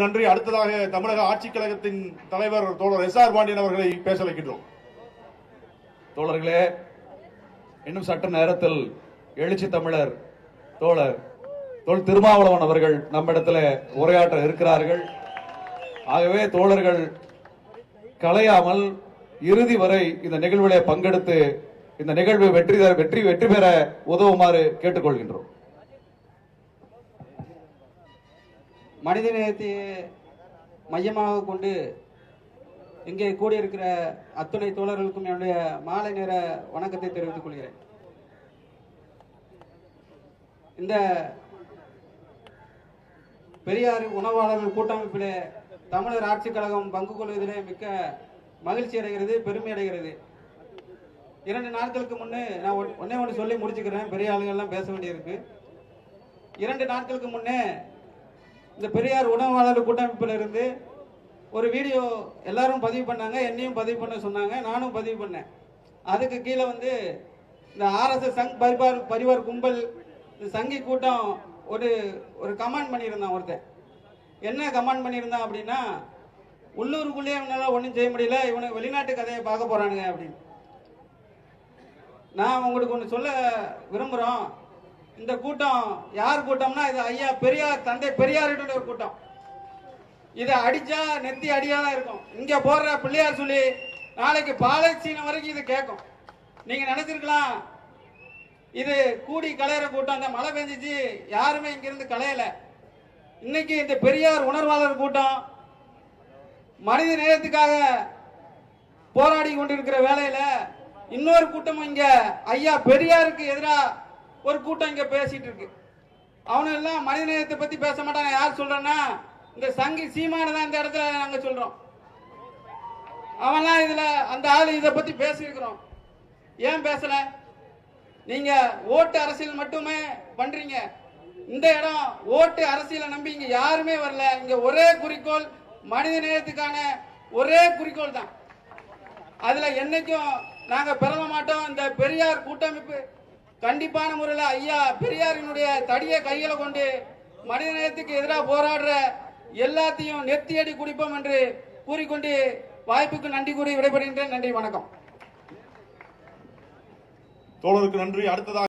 நன்றி. அடுத்ததாக தமிழக ஆட்சிக் கழகத்தின் தலைவர் தோழர் எஸ் ஆர் பாண்டியன் அவர்களை பேச வைக்கின்றோம். தோழர்களே இன்னும் சட்ட நேரத்தில் எழுச்சி தமிழர் தோழர் தோல் திருமாவளவன் அவர்கள் நம்மிடத்தில் உரையாற்ற இருக்கிறார்கள். ஆகவே தோழர்கள் கலையாமல் இறுதி வரை இந்த நிகழ்விலே பங்கெடுத்து இந்த நிகழ்வு வெற்றி வெற்றி வெற்றி பெற உதவுமாறு கேட்டுக்கொள்கின்றோம். மனித நேயத்தை மையமாக கொண்டு இங்கே கூடியிருக்கிற அத்துணை தோழர்களுக்கும் என்னுடைய மாலை நேர வணக்கத்தை தெரிவித்துக் கொள்கிறேன். இந்த பெரியார் உணவாளர்கள் கூட்டமைப்பிலே தமிழர் ஆட்சிக் கழகம் பங்கு கொள்வதிலே மிக்க மகிழ்ச்சி அடைகிறது பெருமை அடைகிறது. இரண்டு நாட்களுக்கு முன்னே நான் ஒன்- ஒன்று சொல்லி முடிச்சுக்கிறேன் பெரிய ஆளுங்கள்லாம் பேச வேண்டியிருக்கு. இரண்டு நாட்களுக்கு முன்னே இந்த பெரியார் உணவாளர் கூட்டமைப்பில் இருந்து ஒரு வீடியோ எல்லாரும் பதிவு பண்ணாங்க என்னையும் பதிவு பண்ண சொன்னாங்க நானும் பதிவு பண்ணேன். அதுக்கு கீழே வந்து இந்த ஆர்எஸ்எஸ் சங் பரிவார் பரிவார் கும்பல் இந்த சங்கி கூட்டம் ஒரு ஒரு கமெண்ட் பண்ணியிருந்தான் ஒருத்தன். என்ன கமெண்ட் பண்ணியிருந்தான் அப்படின்னா உள்ளூருக்குள்ளேயே இவனால ஒன்றும் செய்ய முடியல இவனுக்கு வெளிநாட்டு கதையை பார்க்க போறானுங்க அப்படின்னு. நான் உங்களுக்கு ஒன்று சொல்ல விரும்புகிறோம் இந்த கூட்டம் யார் கூட்டம்னா இது ஐயா பெரியார் தந்தை பெரியாருடைய ஒரு கூட்டம். இதை அடிச்சா நெத்தி அடியாக தான் இருக்கும். இங்கே போடுற பிள்ளையார் சொல்லி நாளைக்கு பாலஸ்தீனம் வரைக்கும் இது கேட்கும். நீங்கள் நினச்சிருக்கலாம் இது கூடி கலையிற கூட்டம். அந்த மழை பெஞ்சிச்சு யாருமே இங்கிருந்து கலையலை. இன்னைக்கு இந்த பெரியார் உணர்வாளர் கூட்டம் மனித நேயத்துக்காக போராடி கொண்டிருக்கிற வேலையில் இன்னொரு கூட்டம் இங்கே ஐயா பெரியாருக்கு எதிராக ஒரு கூட்டம் இங்க பேசிட்டு இருக்கு. அவனு எல்லாம் மனித நேயத்தை பத்தி பேச மாட்டாங்க யார் சொல்கிறேன்னா இந்த சங்கி சீமான தான் இந்த இடத்துல நாங்க சொல்றோம். அவன்லாம் இதுல அந்த ஆளு இதை பத்தி பேசியிருக்கிறோம். ஏன் பேசல? நீங்க ஓட்டு அரசியல் மட்டுமே பண்றீங்க. இந்த இடம் ஓட்டு அரசியலை நம்பி இங்க யாருமே வரல. இங்க ஒரே குறிக்கோள் மனித நேயத்துக்கான ஒரே குறிக்கோள் தான் அதுல என்னைக்கும் நாங்க பெறல மாட்டோம். இந்த பெரியார் கூட்டமைப்பு கண்டிப்பான முறையில் ஐயா பெரியாரினுடைய தடியை கையில கொண்டு மனிதநேயத்துக்கு எதிராக போராடுற எல்லாத்தையும் நெத்தியடி குடிப்போம் என்று கூறிக்கொண்டு வாய்ப்புக்கு நன்றி கூறி விடைபெறுகின்றேன். நன்றி வணக்கம். தோழருக்கு நன்றி. அடுத்ததாக